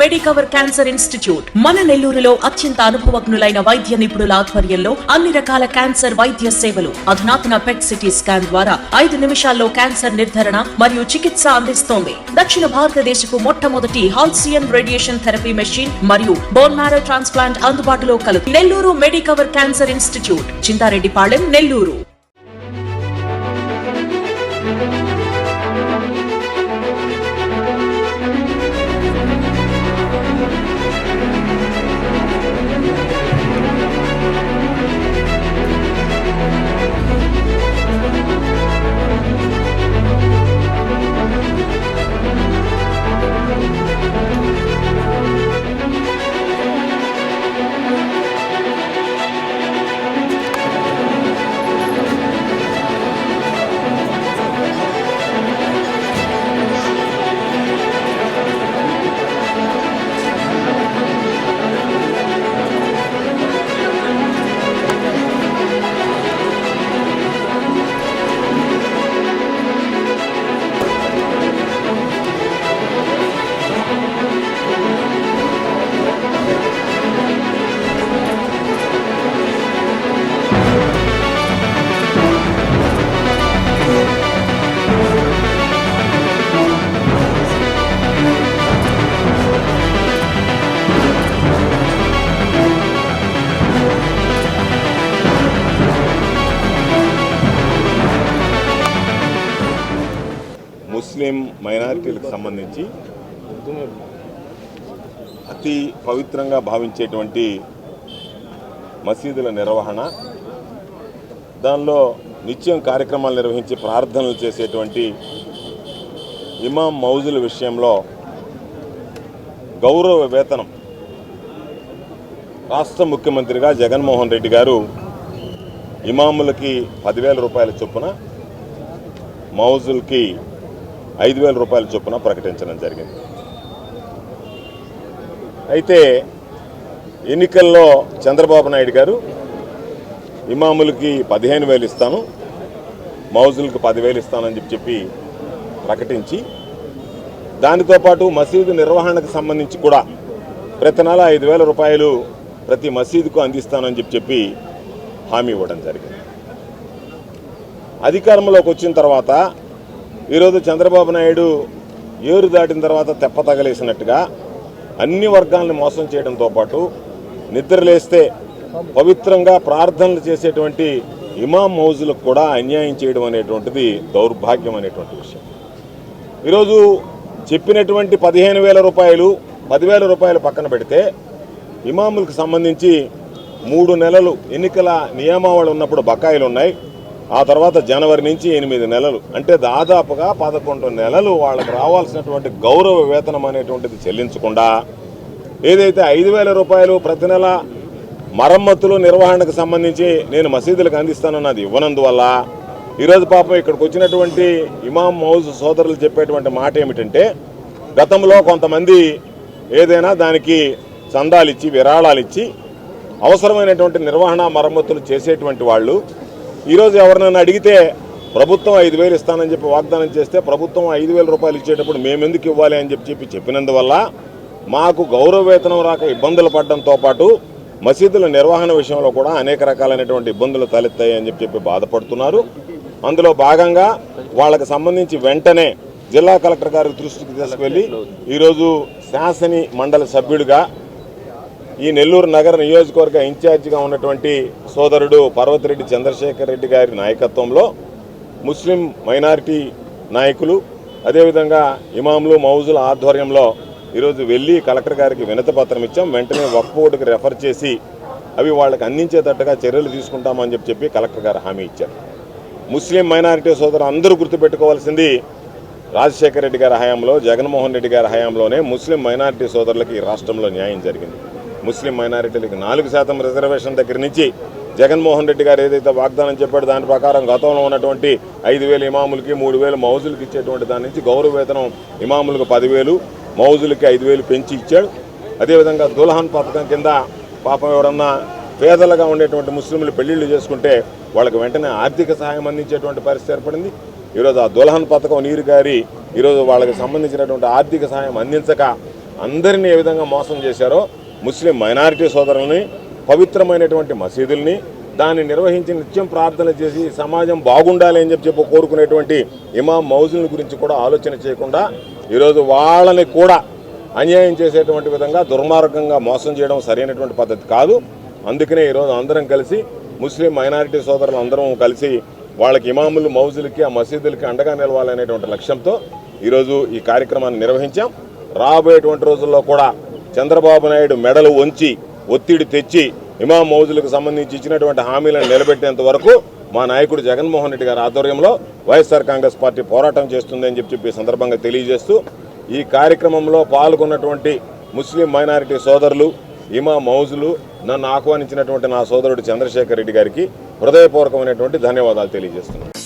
Medicover cancer institute మన నెల్లూరులో అత్యంత అనుభవజ్ఞులైన వైద్య నిపుణుల ఆధ్వర్యంలో అన్ని రకాల క్యాన్సర్ వైద్య సేవలు అధునాతన పెట్ సిటీ స్కాన్ ద్వారా ఐదు నిమిషాల్లో క్యాన్సర్ నిర్ధారణ మరియు చికిత్స అందిస్తోంది. దక్షిణ భారతదేశపు మొట్టమొదటి హాల్సియన్ రేడియేషన్ థెరపీ మెషిన్ మరియు బోన్ మ్యారో ట్రాన్స్ప్లాంట్ అందుబాటులో కలదు Nellore Medicover cancer institute Chintareddypalem Nellore. Muslim మైనారిటీలకు సంబంధించి అతి పవిత్రంగా భావించేటువంటి మసీదుల నిర్వహణ దానిలో నిత్యం కార్యక్రమాలు నిర్వహించి ప్రార్థనలు చేసేటువంటి ఇమాం మౌజుల విషయంలో గౌరవ వేతనం రాష్ట్ర ముఖ్యమంత్రిగా జగన్మోహన్ రెడ్డి గారు ఇమాములకి పదివేల రూపాయల చొప్పున మౌజుల్కి ఐదు వేల రూపాయల చొప్పున ప్రకటించడం జరిగింది. అయితే ఎన్నికల్లో చంద్రబాబు నాయుడు గారు ఇమాములకి పదిహేను వేలు ఇస్తాను మౌజులకు పదివేలు ఇస్తానని చెప్పి చెప్పి ప్రకటించి దానితో పాటు మసీదు నిర్వహణకు సంబంధించి కూడా ప్రతి నెల ఐదు వేల రూపాయలు ప్రతి మసీదుకు అందిస్తానని చెప్పి చెప్పి హామీ ఇవ్వడం జరిగింది. అధికారంలోకి వచ్చిన తర్వాత ఈరోజు చంద్రబాబు నాయుడు ఏరు దాటిన తర్వాత తెప్ప తగలేసినట్టుగా అన్ని వర్గాలను మోసం చేయడంతో పాటు నిద్రలేస్తే పవిత్రంగా ప్రార్థనలు చేసేటువంటి ఇమాం మౌజులకు కూడా అన్యాయం చేయడం అనేటువంటిది దౌర్భాగ్యం అనేటువంటి విషయం. ఈరోజు చెప్పినటువంటి పదిహేను వేల రూపాయలు పదివేల రూపాయలు పక్కన పెడితే ఇమాములకు సంబంధించి మూడు నెలలు ఎన్నికల నియమావళి ఉన్నప్పుడు బకాయిలు ఉన్నాయి. ఆ తర్వాత జనవరి నుంచి ఎనిమిది నెలలు. అంటే దాదాపుగా పదకొండు నెలలు వాళ్ళకి రావాల్సినటువంటి గౌరవ వేతనం అనేటువంటిది చెల్లించకుండా ఏదైతే ఐదు వేల రూపాయలు ప్రతి నెల మరమ్మతులు నిర్వహణకు సంబంధించి నేను మసీదులకు అందిస్తానన్నది ఇవ్వనందువల్ల ఈరోజు పాపం ఇక్కడికి వచ్చినటువంటి ఇమాం మౌజ్ సోదరులు చెప్పేటువంటి మాట ఏమిటంటే గతంలో కొంతమంది ఏదైనా దానికి చందాలిచ్చి విరాళాలు ఇచ్చి అవసరమైనటువంటి నిర్వహణ మరమ్మతులు చేసేటువంటి వాళ్ళు ఈరోజు ఎవరినైనా అడిగితే ప్రభుత్వం ఐదు వేలు ఇస్తానని చెప్పి వాగ్దానం చేస్తే ప్రభుత్వం ఐదు వేల రూపాయలు ఇచ్చేటప్పుడు మేము ఎందుకు ఇవ్వాలి అని చెప్పి చెప్పి చెప్పినందువల్ల మాకు గౌరవ వేతనం రాక ఇబ్బందులు పడడంతో పాటు మసీదుల నిర్వహణ విషయంలో కూడా అనేక రకాలైనటువంటి ఇబ్బందులు తలెత్తాయి అని చెప్పి చెప్పి బాధపడుతున్నారు. అందులో భాగంగా వాళ్ళకి సంబంధించి వెంటనే జిల్లా కలెక్టర్ గారి దృష్టికి తీసుకువెళ్ళి ఈరోజు శాసని మండలి సభ్యుడిగా ఈ నెల్లూరు నగర నియోజకవర్గ ఇన్ఛార్జిగా ఉన్నటువంటి సోదరుడు పర్వతిరెడ్డి చంద్రశేఖర్ రెడ్డి గారి నాయకత్వంలో ముస్లిం మైనారిటీ నాయకులు అదేవిధంగా ఇమాములు మౌజుల ఆధ్వర్యంలో ఈరోజు వెళ్ళి కలెక్టర్ గారికి వినతి పత్రం ఇచ్చాం. వెంటనే వక్ఫ్ బోర్డుకి రెఫర్ చేసి అవి వాళ్ళకి అందించేటట్టుగా చర్యలు తీసుకుంటామని చెప్పి చెప్పి కలెక్టర్ గారు హామీ ఇచ్చారు. ముస్లిం మైనారిటీ సోదరు అందరూ గుర్తుపెట్టుకోవాల్సింది రాజశేఖర రెడ్డి గారి హయాంలో జగన్మోహన్ రెడ్డి గారి హయాంలోనే ముస్లిం మైనారిటీ సోదరులకి ఈ రాష్ట్రంలో న్యాయం జరిగింది. ముస్లిం మైనారిటీలకు నాలుగు శాతం రిజర్వేషన్ దగ్గర నుంచి జగన్మోహన్ రెడ్డి గారు ఏదైతే వాగ్దానం చెప్పాడో దాని ప్రకారం గతంలో ఉన్నటువంటి ఐదు వేలు ఇమాములకి మూడు వేలు మౌజులకి ఇచ్చేటువంటి దాని నుంచి గౌరవ వేతనం ఇమాములకు పదివేలు మౌజులకి ఐదు వేలు పెంచి ఇచ్చాడు. అదేవిధంగా దుల్హన్ పథకం కింద పాపం ఎవరన్నా పేదలుగా ఉండేటువంటి ముస్లింలు పెళ్ళిళ్ళు చేసుకుంటే వాళ్ళకి వెంటనే ఆర్థిక సహాయం అందించేటువంటి పరిస్థితి ఏర్పడింది. ఈరోజు ఆ దుల్హన్ పథకం నీరు గారి ఈరోజు వాళ్ళకి సంబంధించినటువంటి ఆర్థిక సహాయం అందించక అందరినీ ఏ విధంగా మోసం చేశారో ముస్లిం మైనారిటీ సోదరుల్ని పవిత్రమైనటువంటి మసీదుల్ని దాన్ని నిర్వహించి నిత్యం ప్రార్థన చేసి సమాజం బాగుండాలి అని చెప్పి కోరుకునేటువంటి ఇమాం మౌజుల గురించి కూడా ఆలోచన చేయకుండా ఈరోజు వాళ్ళని కూడా అన్యాయం చేసేటువంటి విధంగా దుర్మార్గంగా మోసం చేయడం సరైనటువంటి పద్ధతి కాదు. అందుకనే ఈరోజు అందరం కలిసి ముస్లిం మైనారిటీ సోదరులు అందరం కలిసి వాళ్ళకి ఇమాములు మౌజులకి ఆ మసీదులకి అండగా నిలవాలనేటువంటి లక్ష్యంతో ఈరోజు ఈ కార్యక్రమాన్ని నిర్వహించాం. రాబోయేటువంటి రోజుల్లో కూడా చంద్రబాబు నాయుడు మెడలు వంచి ఒత్తిడి తెచ్చి ఇమాం మౌజులకు సంబంధించి ఇచ్చినటువంటి హామీలను నిలబెట్టేంత వరకు మా నాయకుడు జగన్మోహన్ రెడ్డి గారి ఆధ్వర్యంలో వైఎస్ఆర్ కాంగ్రెస్ పార్టీ పోరాటం చేస్తుందని చెప్పి చెప్పి సందర్భంగా తెలియజేస్తూ ఈ కార్యక్రమంలో పాల్గొన్నటువంటి ముస్లిం మైనారిటీ సోదరులు ఇమా మౌజులు నన్ను ఆహ్వానించినటువంటి నా సోదరుడు చంద్రశేఖర్ రెడ్డి గారికి హృదయపూర్వకమైనటువంటి ధన్యవాదాలు తెలియజేస్తున్నాను.